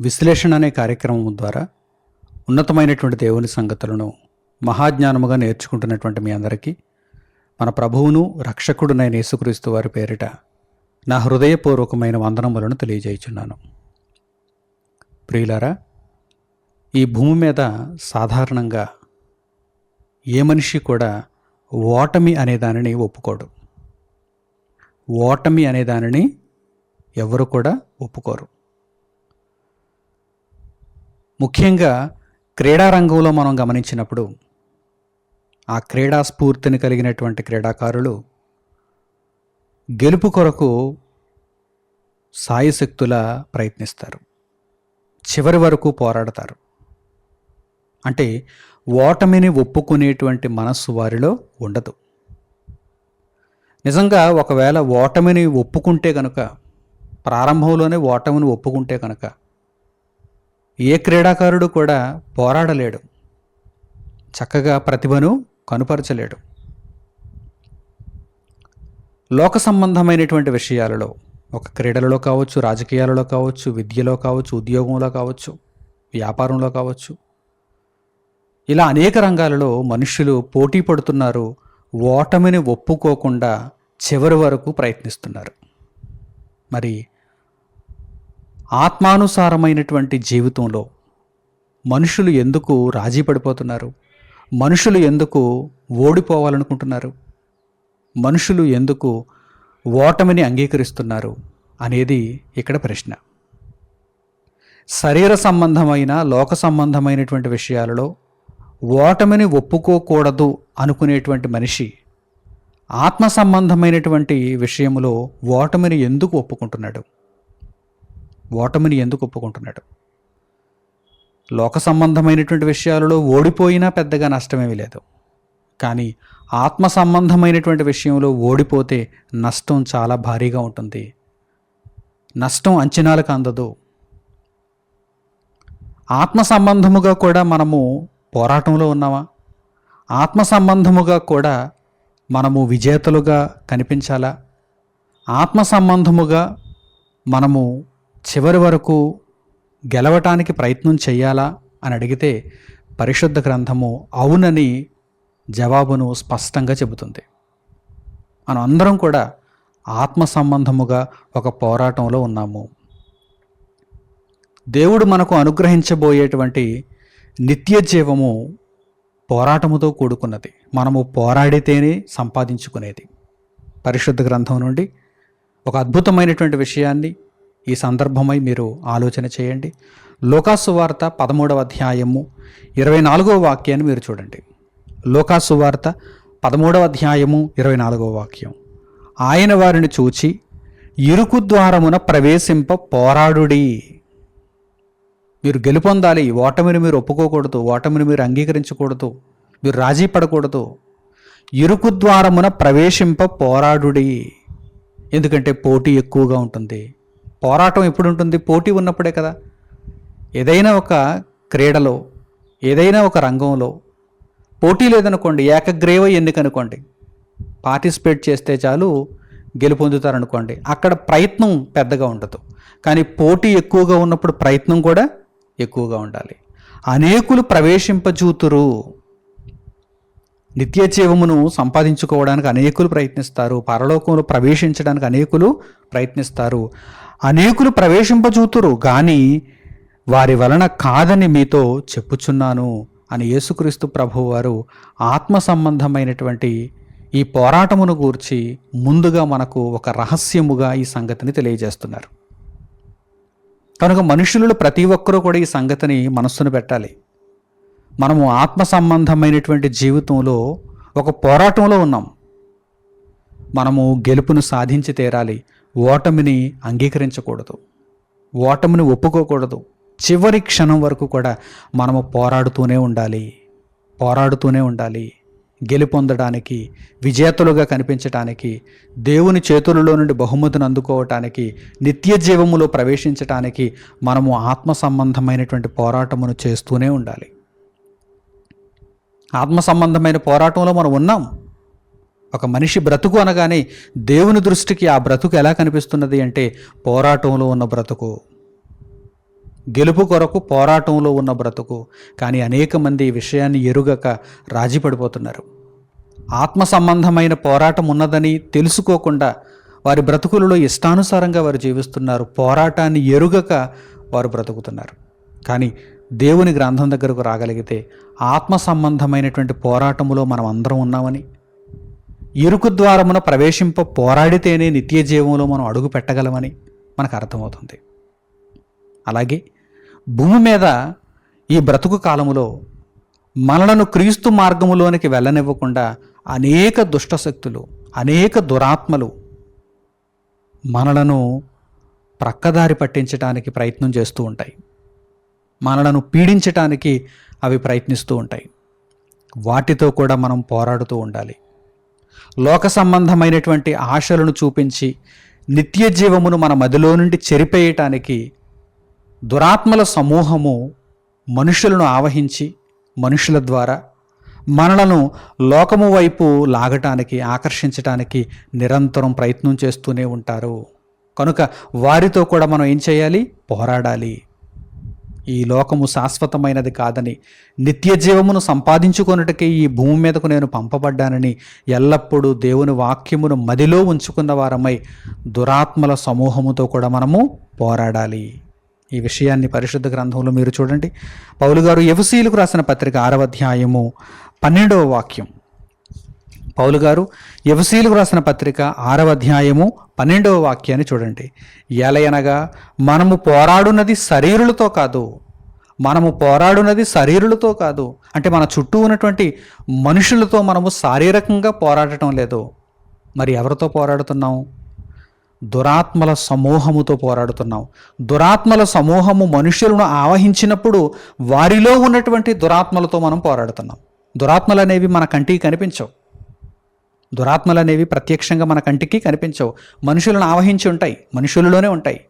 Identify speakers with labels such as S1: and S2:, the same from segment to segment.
S1: విశ్లేషణ అనే కార్యక్రమం ద్వారా ఉన్నతమైనటువంటి దేవుని సంగతులను మహాజ్ఞానముగా నేర్చుకుంటున్నటువంటి మీ అందరికీ మన ప్రభువును రక్షకుడునైన యేసుక్రీస్తు వారి పేరిట నా హృదయపూర్వకమైన వందనములను తెలియజేయుచున్నాను. ప్రియులారా ఈ భూమి మీద సాధారణంగా ఏ మనిషి కూడా ఓటమి అనే దానిని ఒప్పుకోడు. ఓటమి అనే దానిని ఎవరు కూడా ఒప్పుకోరు. ముఖ్యంగా క్రీడా రంగంలో మనం గమనించినప్పుడు ఆ క్రీడా స్ఫూర్తిని కలిగినటువంటి క్రీడాకారులు గెలుపు కొరకు సాయశక్తుల ప్రయత్నిస్తారు. చివరి వరకు పోరాడతారు. అంటే ఓటమిని ఒప్పుకునేటువంటి మనస్సు వారిలో ఉండదు. నిజంగా ఒకవేళ ఓటమిని ఒప్పుకుంటే కనుక ప్రారంభంలోనే ఓటమిని ఒప్పుకుంటే కనుక ఏ క్రీడాకారుడు కూడా పోరాడలేడు. చక్కగా ప్రతిభను కనుపరచలేడు. లోక సంబంధమైనటువంటి విషయాలలో ఒక క్రీడలలో కావచ్చు రాజకీయాలలో కావచ్చు విద్యలో కావచ్చు ఉద్యోగంలో కావచ్చు వ్యాపారంలో కావచ్చు ఇలా అనేక రంగాలలో మనుషులు పోటీ పడుతున్నారు. ఓటమిని ఒప్పుకోకుండా చివరి వరకు ప్రయత్నిస్తున్నారు. మరి ఆత్మానుసారమైనటువంటి జీవితంలో మనుషులు ఎందుకు రాజీ పడిపోతున్నారు? మనుషులు ఎందుకు ఓడిపోవాలనుకుంటున్నారు? మనుషులు ఎందుకు ఓటమిని అంగీకరిస్తున్నారు అనేది ఇక్కడ ప్రశ్న. శరీర సంబంధమైన లోక సంబంధమైనటువంటి విషయాలలో ఓటమిని ఒప్పుకోకూడదు అనుకునేటువంటి మనిషి ఆత్మ సంబంధమైనటువంటి విషయంలో ఓటమిని ఎందుకు ఒప్పుకుంటున్నాడు? ఓటమిని ఎందుకు ఒప్పుకుంటున్నాడు? లోక సంబంధమైనటువంటి విషయాలలో ఓడిపోయినా పెద్దగా నష్టమేమీ లేదు. కానీ ఆత్మ సంబంధమైనటువంటి విషయంలో ఓడిపోతే నష్టం చాలా భారీగా ఉంటుంది. నష్టం అంచనాలకు అందదు. ఆత్మ సంబంధముగా కూడా మనము పోరాటంలో ఉన్నామా? ఆత్మ సంబంధముగా కూడా మనము విజేతలుగా కనిపించాలా? ఆత్మ సంబంధముగా మనము చివరి వరకు గెలవటానికి ప్రయత్నం చేయాలా అని అడిగితే పరిశుద్ధ గ్రంథము అవునని జవాబును స్పష్టంగా చెబుతుంది. మనం అందరం కూడా ఆత్మ సంబంధముగా ఒక పోరాటంలో ఉన్నాము. దేవుడు మనకు అనుగ్రహించబోయేటువంటి నిత్య జీవము పోరాటముతో కూడుకున్నది. మనము పోరాడితేనే సంపాదించుకునేది. పరిశుద్ధ గ్రంథం నుండి ఒక అద్భుతమైనటువంటి విషయాన్ని ఈ సందర్భమై మీరు ఆలోచన చేయండి. లోకాసు వార్త పదమూడవ అధ్యాయము ఇరవై నాలుగవ వాక్యాన్ని మీరు చూడండి. లోకాసు వార్త పదమూడవ అధ్యాయము ఇరవై నాలుగవ వాక్యం. ఆయన వారిని చూచి ఇరుకు ద్వారమున ప్రవేశింప పోరాడుడి. మీరు గెలుపొందాలి ఓటమిని మీరు ఒప్పుకోకూడదు ఓటమిని మీరు అంగీకరించకూడదు మీరు రాజీ పడకూడదు. ఇరుకు ద్వారమున ప్రవేశింప పోరాడుడి. ఎందుకంటే పోటీ ఎక్కువగా ఉంటుంది. పోరాటం ఎప్పుడు ఉంటుంది పోటీ ఉన్నప్పుడే కదా. ఏదైనా ఒక క్రీడలో ఏదైనా ఒక రంగంలో పోటీ లేదనుకోండి ఏకగ్రీవ ఎన్నికనుకోండి పార్టిసిపేట్ చేస్తే చాలు గెలుపొందుతారనుకోండి. అక్కడ ప్రయత్నం పెద్దగా ఉండదు. కానీ పోటీ ఎక్కువగా ఉన్నప్పుడు ప్రయత్నం కూడా ఎక్కువగా ఉండాలి. అనేకులు ప్రవేశింపజూతురు. నిత్య జీవమును సంపాదించుకోవడానికి అనేకులు ప్రయత్నిస్తారు. పరలోకంలో ప్రవేశించడానికి అనేకులు ప్రయత్నిస్తారు. అనేకులు ప్రవేశింపజూతురు కానీ వారి వలన కాదని మీతో చెప్పుచున్నాను అని యేసుక్రీస్తు ప్రభు వారు ఆత్మ సంబంధమైనటువంటి ఈ పోరాటమును గూర్చి ముందుగా మనకు ఒక రహస్యముగా ఈ సంగతిని తెలియజేస్తున్నారు. కనుక మనుషులు ప్రతి ఒక్కరూ కూడా ఈ సంగతిని మనస్సును పెట్టాలి. మనము ఆత్మ సంబంధమైనటువంటి జీవితంలో ఒక పోరాటంలో ఉన్నాం. మనము గెలుపును సాధించి తీరాలి. ఓటమిని అంగీకరించకూడదు. ఓటమిని ఒప్పుకోకూడదు. చివరి క్షణం వరకు కూడా మనము పోరాడుతూనే ఉండాలి. పోరాడుతూనే ఉండాలి. గెలుపొందడానికి విజేతలుగా కనిపించటానికి దేవుని చేతులలో నుండి బహుమతిని అందుకోవటానికి నిత్య జీవములో ప్రవేశించటానికి మనము ఆత్మ సంబంధమైనటువంటి పోరాటమును చేస్తూనే ఉండాలి. ఆత్మ సంబంధమైన పోరాటంలో మనం ఉన్నాం. ఒక మనిషి బ్రతుకు అనగానే దేవుని దృష్టికి ఆ బ్రతుకు ఎలా కనిపిస్తున్నది అంటే పోరాటంలో ఉన్న బ్రతుకు. గెలుపు కొరకు పోరాటంలో ఉన్న బ్రతుకు. కానీ అనేక మంది ఈ విషయాన్ని ఎరుగక రాజీ పడిపోతున్నారు. ఆత్మ సంబంధమైన పోరాటం ఉన్నదని తెలుసుకోకుండా వారి బ్రతుకులలో ఇష్టానుసారంగా వారు జీవిస్తున్నారు. పోరాటాన్ని ఎరుగక వారు బ్రతుకుతున్నారు. కానీ దేవుని గ్రంథం దగ్గరకు రాగలిగితే ఆత్మ సంబంధమైనటువంటి పోరాటములో మనం అందరం ఉన్నామని ఇరుకు ద్వారమున ప్రవేశింప పోరాడితేనే నిత్య జీవంలో మనం అడుగు పెట్టగలమని మనకు అర్థమవుతుంది. అలాగే భూమి మీద ఈ బ్రతుకు కాలములో మనలను క్రీస్తు మార్గములోనికి వెళ్ళనివ్వకుండా అనేక దుష్టశక్తులు అనేక దురాత్మలు మనలను ప్రక్కదారి పట్టించడానికి ప్రయత్నం చేస్తూ ఉంటాయి. మనలను పీడించటానికి అవి ప్రయత్నిస్తూ ఉంటాయి. వాటితో కూడా మనం పోరాడుతూ ఉండాలి. లోక సంబంధమైనటువంటి ఆశలను చూపించి నిత్య జీవమును మన మదిలో నుండి చెరిపేయటానికి దురాత్మల సమూహము మనుషులను ఆవహించి మనుషుల ద్వారా మనలను లోకము వైపు లాగటానికి ఆకర్షించటానికి నిరంతరం ప్రయత్నం చేస్తూనే ఉంటారు. కనుక వారితో కూడా మనం ఏం చేయాలి? పోరాడాలి. ఈ లోకము శాశ్వతమైనది కాదని నిత్య జీవమును సంపాదించుకొనుటకే ఈ భూమి మీదకు నేను పంపబడ్డానని ఎల్లప్పుడూ దేవుని వాక్యమును మదిలో ఉంచుకున్న వారమై దురాత్మల సమూహముతో కూడా మనము పోరాడాలి. ఈ విషయాన్ని పరిశుద్ధ గ్రంథంలో మీరు చూడండి. పౌలు గారు ఎఫసీలకు రాసిన పత్రిక ఆరవ అధ్యాయము పన్నెండవ వాక్యం. పౌలు గారు ఎఫసీలకు రాసిన పత్రిక ఆరవ అధ్యాయము పన్నెండవ వాక్యాన్ని చూడండి. ఎలయనగా మనము పోరాడున్నది శరీరులతో కాదు. మనము పోరాడున్నది శరీరులతో కాదు. అంటే మన చుట్టూ ఉన్నటువంటి మనుషులతో మనము శారీరకంగా పోరాడటం లేదు. మరి ఎవరితో పోరాడుతున్నాం? దురాత్మల సమూహముతో పోరాడుతున్నాం దురాత్మల సమూహము మనుషులను ఆవహించినప్పుడు వారిలో ఉన్నటువంటి దురాత్మలతో మనం పోరాడుతున్నాం. దురాత్మలు అనేవి మన కంటికి కనిపించవు. దురాత్మలు అనేవి ప్రత్యక్షంగా మన కంటికి కనిపించవు. మనుషులను ఆవహించి ఉంటాయి. మనుషులలోనే ఉంటాయి.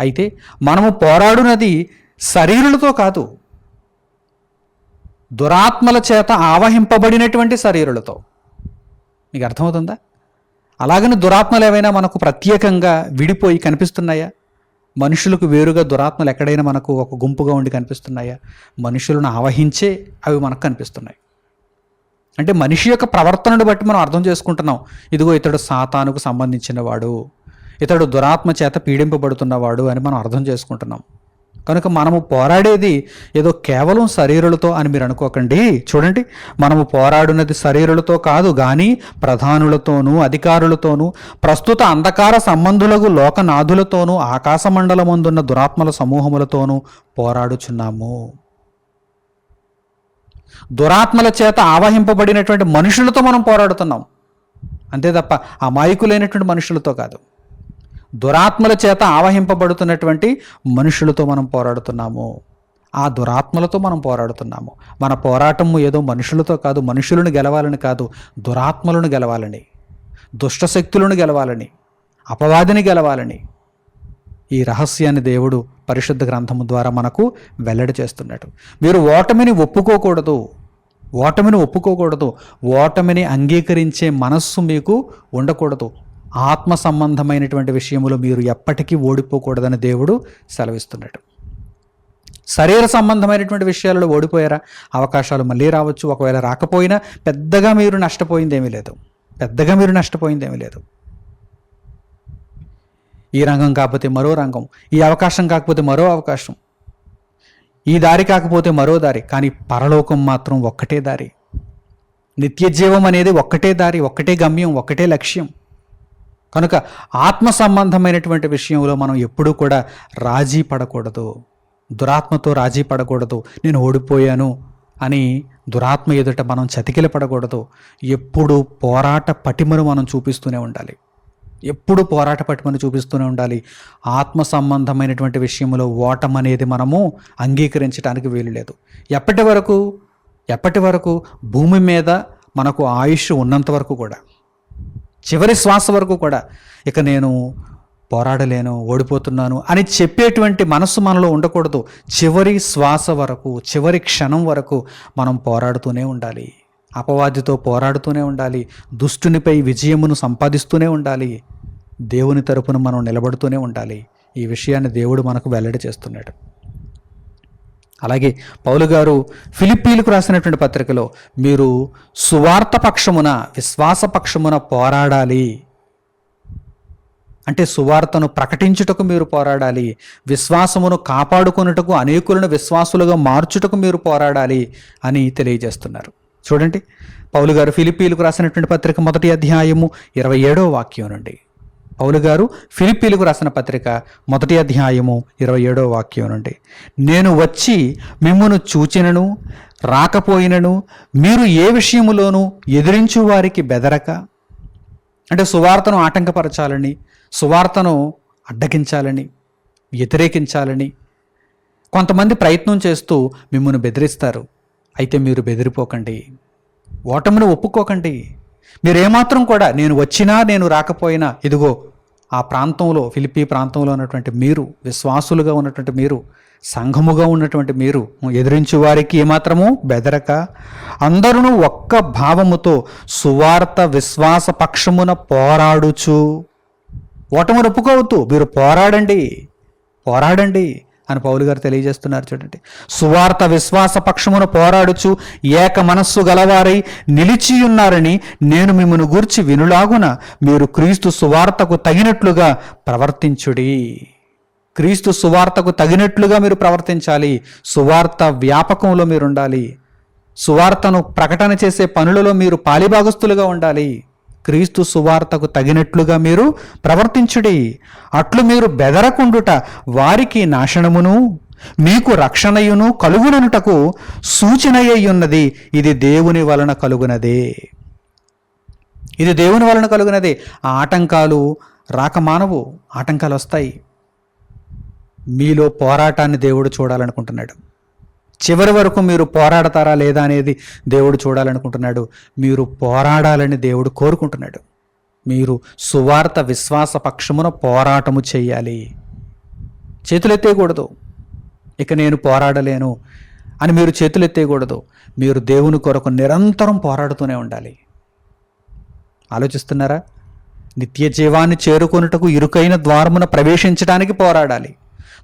S1: అయితే మనము పోరాడునది శరీరులతో కాదు. దురాత్మల చేత ఆవహింపబడినటువంటి శరీరులతో. మీకు అర్థమవుతుందా? అలాగని దురాత్మలు ఏవైనా మనకు ప్రత్యేకంగా విడిపోయి కనిపిస్తున్నాయా? మనుషులకు వేరుగా దురాత్మలు ఎక్కడైనా మనకు ఒక గుంపుగా ఉండి కనిపిస్తున్నాయా? మనుషులను ఆవహించే అవి మనకు కనిపిస్తున్నాయి. అంటే మనిషి యొక్క ప్రవర్తనను బట్టి మనం అర్థం చేసుకుంటున్నాం. ఇదిగో ఇతడు సాతానుకు సంబంధించినవాడు. ఇతడు దురాత్మ చేత పీడింపబడుతున్నవాడు అని మనం అర్థం చేసుకుంటున్నాం. కనుక మనము పోరాడేది ఏదో కేవలం శరీరులతో అని మీరు అనుకోకండి. చూడండి మనము పోరాడినది శరీరులతో కాదు కానీ ప్రధానులతోనూ అధికారులతోనూ ప్రస్తుత అంధకార సంబంధులకు లోకనాథులతోనూ ఆకాశ మండలమందున్న దురాత్మల సమూహములతోనూ పోరాడుచున్నాము. దురాత్మల చేత ఆవహింపబడినటువంటి మనుషులతో మనం పోరాడుతున్నాం. అంతే తప్ప అమాయకులైనటువంటి మనుషులతో కాదు. దురాత్మల చేత ఆవహింపబడుతున్నటువంటి మనుషులతో మనం పోరాడుతున్నాము. ఆ దురాత్మలతో మనం పోరాడుతున్నాము. మన పోరాటము ఏదో మనుషులతో కాదు మనుషులను గెలవాలని కాదు దురాత్మలను గెలవాలని దుష్టశక్తులను గెలవాలని అపవాదిని గెలవాలని ఈ రహస్యాన్ని దేవుడు పరిశుద్ధ గ్రంథము ద్వారా మనకు వెల్లడి చేస్తున్నాడు. మీరు ఓటమిని ఒప్పుకోకూడదు. ఓటమిని ఒప్పుకోకూడదు. ఓటమిని అంగీకరించే మనస్సు మీకు ఉండకూడదు. ఆత్మ సంబంధమైనటువంటి విషయంలో మీరు ఎప్పటికీ ఓడిపోకూడదని దేవుడు సెలవిస్తున్నాడు. శరీర సంబంధమైనటువంటి విషయాలలో ఓడిపోయారా? అవకాశాలు మళ్ళీ రావచ్చు. ఒకవేళ రాకపోయినా పెద్దగా మీరు నష్టపోయిందేమీ లేదు. పెద్దగా మీరు నష్టపోయిందేమీ లేదు. ఈ రంగం కాకపోతే మరో రంగం. ఈ అవకాశం కాకపోతే మరో అవకాశం. ఈ దారి కాకపోతే మరో దారి. కానీ పరలోకం మాత్రం ఒక్కటే దారి. నిత్య జీవం అనేది ఒక్కటే దారి ఒక్కటే గమ్యం ఒక్కటే లక్ష్యం. కనుక ఆత్మ సంబంధమైనటువంటి విషయంలో మనం ఎప్పుడూ కూడా రాజీ పడకూడదు. దురాత్మతో రాజీ పడకూడదు. నేను ఓడిపోయాను అని దురాత్మ ఎదుట మనం చతికిల పడకూడదు. ఎప్పుడు పోరాట పటిమను మనం చూపిస్తూనే ఉండాలి. ఎప్పుడు పోరాట పటిమను చూపిస్తూనే ఉండాలి. ఆత్మ సంబంధమైనటువంటి విషయంలో ఓటం అనేది మనము అంగీకరించడానికి వీలు లేదు. ఎప్పటి వరకు? ఎప్పటి వరకు? భూమి మీద మనకు ఆయుష్ ఉన్నంత వరకు కూడా. చివరి శ్వాస వరకు కూడా ఇక నేను పోరాడలేను ఓడిపోతున్నాను అని చెప్పేటువంటి మనస్సు మనలో ఉండకూడదు. చివరి శ్వాస వరకు చివరి క్షణం వరకు మనం పోరాడుతూనే ఉండాలి. అపవాదితో పోరాడుతూనే ఉండాలి. దుష్టునిపై విజయమును సంపాదిస్తూనే ఉండాలి. దేవుని తరపున మనం నిలబడుతూనే ఉండాలి. ఈ విషయాన్ని దేవుడు మనకు వెల్లడి చేస్తున్నాడు. అలాగే పౌలు గారు ఫిలిప్పీలకు రాసినటువంటి పత్రికలో మీరు సువార్త పక్షమున విశ్వాస పక్షమున పోరాడాలి. అంటే సువార్తను ప్రకటించుటకు మీరు పోరాడాలి. విశ్వాసమును కాపాడుకొనుటకు అనేకులను విశ్వాసులుగా మార్చుటకు మీరు పోరాడాలి అని తెలియజేస్తున్నారు. చూడండి పౌలు గారు ఫిలిప్పీలకు రాసినటువంటి పత్రిక మొదటి అధ్యాయము ఇరవై ఏడో వాక్యం నుండి. పౌలు గారు ఫిలిప్పీలకు రాసిన పత్రిక మొదటి అధ్యాయము ఇరవై ఏడో వాక్యం నుండి. నేను వచ్చి మిమ్మును చూచినను రాకపోయినను మీరు ఏ విషయములోనూ ఎదిరించు వారికి బెదరక? అంటే సువార్తను ఆటంకపరచాలని సువార్తను అడ్డగించాలని వ్యతిరేకించాలని కొంతమంది ప్రయత్నం చేస్తూ మిమ్మల్ని బెదిరిస్తారు. అయితే మీరు బెదిరిపోకండి. ఓటమిని ఒప్పుకోకండి. మీరు ఏమాత్రం కూడా నేను వచ్చినా నేను రాకపోయినా ఇదిగో ఆ ప్రాంతంలో ఫిలిపీ ప్రాంతంలో ఉన్నటువంటి మీరు విశ్వాసులుగా ఉన్నటువంటి మీరు సంఘముగా ఉన్నటువంటి మీరు ఎదిరించు వారికి ఏమాత్రము బెదరక. అందరూ ఒక్క భావముతో సువార్త విశ్వాస పక్షమున పోరాడుచు. ఓటమి ఒప్పుకోవద్దు. మీరు పోరాడండి. పోరాడండి. అని పౌలు గారు తెలియజేస్తున్నారు చూడండి. సువార్త విశ్వాస పక్షమున పోరాడుచు ఏక మనస్సు గలవారై నిలిచి ఉన్నారని నేను మిమ్మను గూర్చి వినులాగున మీరు క్రీస్తు సువార్తకు తగినట్లుగా ప్రవర్తించుడి. క్రీస్తు సువార్తకు తగినట్లుగా మీరు ప్రవర్తించాలి. సువార్త వ్యాపకంలో మీరు ఉండాలి సువార్తను ప్రకటన చేసే పనులలో మీరు పాలిభాగస్తులుగా ఉండాలి. క్రీస్తు సువార్తకు తగినట్లుగా మీరు ప్రవర్తించుడి. అట్లు మీరు బెదరకుండుట వారికి నాశనమును మీకు రక్షణయును కలుగుననుటకు సూచనయ్యున్నది. ఇది దేవుని వలన కలుగునదే. ఇది దేవుని వలన కలుగునదే. ఆ ఆటంకాలు రాక మానవు ఆటంకాలు వస్తాయి మీలో పోరాటాన్ని దేవుడు చూడాలనుకుంటున్నాడు. చివరి వరకు మీరు పోరాడతారా లేదా అనేది దేవుడు చూడాలనుకుంటున్నాడు. మీరు పోరాడాలని దేవుడు కోరుకుంటున్నాడు. మీరు సువార్త విశ్వాస పక్షమున పోరాటము చేయాలి. చేతులెత్తేయకూడదు. ఇక నేను పోరాడలేను అని మీరు చేతులెత్తేయకూడదు. మీరు దేవుని కొరకు నిరంతరం పోరాడుతూనే ఉండాలి. ఆలోచిస్తున్నారా? నిత్య జీవాన్ని చేరుకొనుటకు ఇరుకైన ద్వారమున ప్రవేశించడానికి పోరాడాలి.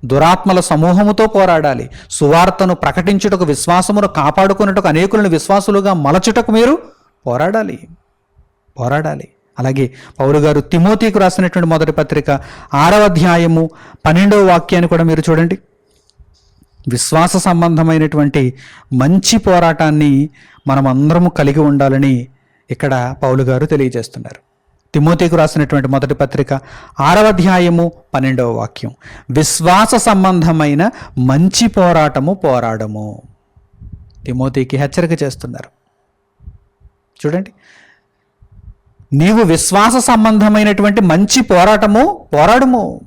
S1: దురాత్మల సమూహముతో పోరాడాలి. సువార్తను ప్రకటించుటకు విశ్వాసమును కాపాడుకున్నటకు అనేకులను విశ్వాసులుగా మలచుటకు మీరు పోరాడాలి. పోరాడాలి. అలాగే పౌరు గారు తిమోతికి రాసినటువంటి మొదటి పత్రిక ఆరవ అధ్యాయము పన్నెండవ వాక్యాన్ని కూడా మీరు చూడండి. విశ్వాస సంబంధమైనటువంటి మంచి పోరాటాన్ని మనం అందరము కలిగి ఉండాలని ఇక్కడ పౌలు గారు తెలియజేస్తున్నారు. తిమోతికు రాసినటువంటి మొదటి పత్రిక ఆరవ అధ్యాయము పన్నెండవ వాక్యం. విశ్వాస సంబంధమైన మంచి పోరాటము పోరాడము. తిమోతికి హెచ్చరిక చేస్తున్నారు. చూడండి. నీవు విశ్వాస సంబంధమైనటువంటి మంచి పోరాటము పోరాడము.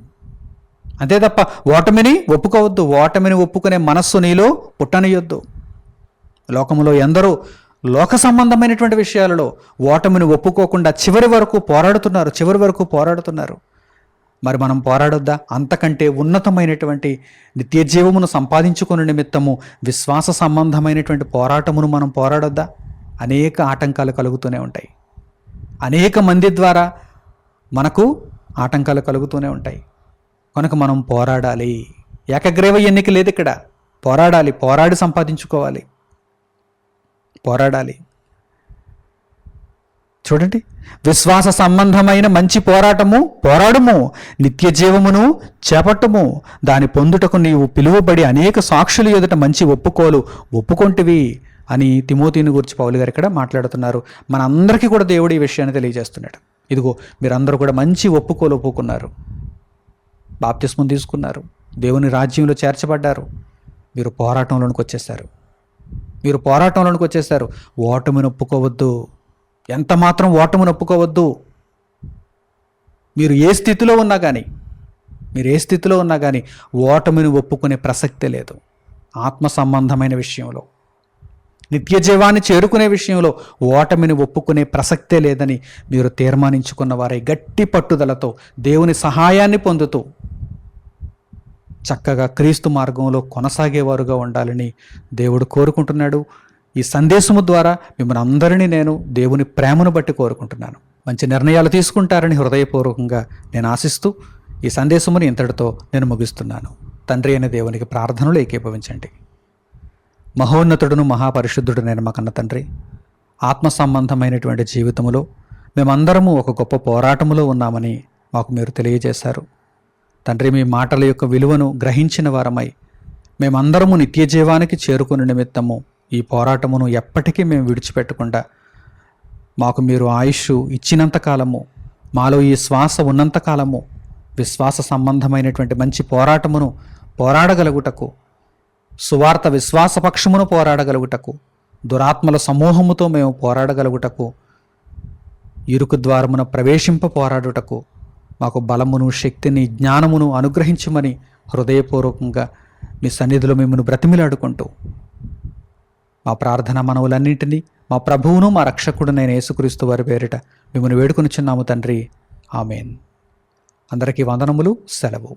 S1: అంతే తప్ప ఓటమిని ఒప్పుకోవద్దు. ఓటమిని ఒప్పుకునే మనస్సు నీలో పుట్టనియొద్దు. లోకములో ఎందరో లోక సంబంధమైనటువంటి విషయాలలో ఓటమిని ఒప్పుకోకుండా చివరి వరకు పోరాడుతున్నారు చివరి వరకు పోరాడుతున్నారు. మరి మనం పోరాడొద్దా? అంతకంటే ఉన్నతమైనటువంటి నిత్య జీవమును సంపాదించుకుని నిమిత్తము విశ్వాస సంబంధమైనటువంటి పోరాటమును మనం పోరాడొద్దా? అనేక ఆటంకాలు కలుగుతూనే ఉంటాయి. అనేక మంది ద్వారా మనకు ఆటంకాలు కలుగుతూనే ఉంటాయి. కనుక మనం పోరాడాలి. ఏకగ్రీవ ఎన్నిక లేదు ఇక్కడ పోరాడాలి పోరాడి సంపాదించుకోవాలి. పోరాడాలి. చూడండి. విశ్వాస సంబంధమైన మంచి పోరాటము పోరాడము. నిత్య జీవమును చేపట్టము. దాని పొందుటకు నీవు పిలువబడి అనేక సాక్షులు ఎదుట మంచి ఒప్పుకోలు ఒప్పుకొంటివి అని తిమోతిని గురించి పౌలు గారు ఇక్కడ మాట్లాడుతున్నారు. మనందరికీ కూడా దేవుడు ఈ విషయాన్ని తెలియజేస్తున్నాడు. ఇదిగో మీరందరూ కూడా మంచి ఒప్పుకోలు ఒప్పుకున్నారు. బాప్తిస్మం తీసుకున్నారు. దేవుని రాజ్యంలో చేర్చబడ్డారు. మీరు పోరాటంలోనికి వచ్చేసారు. మీరు పోరాటంలోనికి వచ్చేసారు. ఓటమిని ఒప్పుకోవద్దు ఎంత మాత్రం ఓటమిని ఒప్పుకోవద్దు మీరు ఏ స్థితిలో ఉన్నా కానీ మీరు ఏ స్థితిలో ఉన్నా కానీ ఓటమిని ఒప్పుకునే ప్రసక్తే లేదు. ఆత్మ సంబంధమైన విషయంలో నిత్య జీవాన్ని చేరుకునే విషయంలో ఓటమిని ఒప్పుకునే ప్రసక్తే లేదని మీరు తీర్మానించుకున్న వారి గట్టి పట్టుదలతో దేవుని సహాయాన్ని పొందుతూ చక్కగా క్రీస్తు మార్గంలో కొనసాగేవారుగా ఉండాలని దేవుడు కోరుకుంటున్నాడు. ఈ సందేశము ద్వారా మిమ్మల్ని అందరినీ నేను దేవుని ప్రేమను బట్టి కోరుకుంటున్నాను. మంచి నిర్ణయాలు తీసుకుంటారని హృదయపూర్వకంగా నేను ఆశిస్తూ ఈ సందేశముని ఇంతటితో నేను ముగిస్తున్నాను. తండ్రి అనే దేవునికి ప్రార్థనలు ఏకీభవించండి. మహోన్నతుడును మహాపరిశుద్ధుడునైన మా కన్న తండ్రి. ఆత్మ సంబంధమైనటువంటి జీవితములో మేమందరము ఒక గొప్ప పోరాటములో ఉన్నామని మాకు మీరు తెలియజేశారు. తండ్రి మీ మాటల యొక్క విలువను గ్రహించిన వారమై మేమందరము నిత్య జీవానికి చేరుకుని నిమిత్తము ఈ పోరాటమును ఎప్పటికీ మేము విడిచిపెట్టకుండా మాకు మీరు ఆయుష్ ఇచ్చినంత కాలము మాలో ఈ శ్వాస ఉన్నంత కాలము విశ్వాస సంబంధమైనటువంటి మంచి పోరాటమును పోరాడగలుగుటకు సువార్త విశ్వాసపక్షమును పోరాడగలుగుటకు దురాత్మల సమూహముతో మేము పోరాడగలుగుటకు ఇరుకు ద్వారమున ప్రవేశింప పోరాడుటకు మాకు బలమును శక్తిని జ్ఞానమును అనుగ్రహించమని హృదయపూర్వకంగా మీ సన్నిధిలో మిమ్మల్ని బ్రతిమిలాడుకుంటూ మా ప్రార్థన మనవులన్నింటినీ మా ప్రభువును మా రక్షకుడునైన యేసుక్రీస్తు వారి పేరిట మిమ్మల్ని వేడుకొనిచున్నాము తండ్రి. ఆమెన్. అందరికీ వందనములు సెలవు.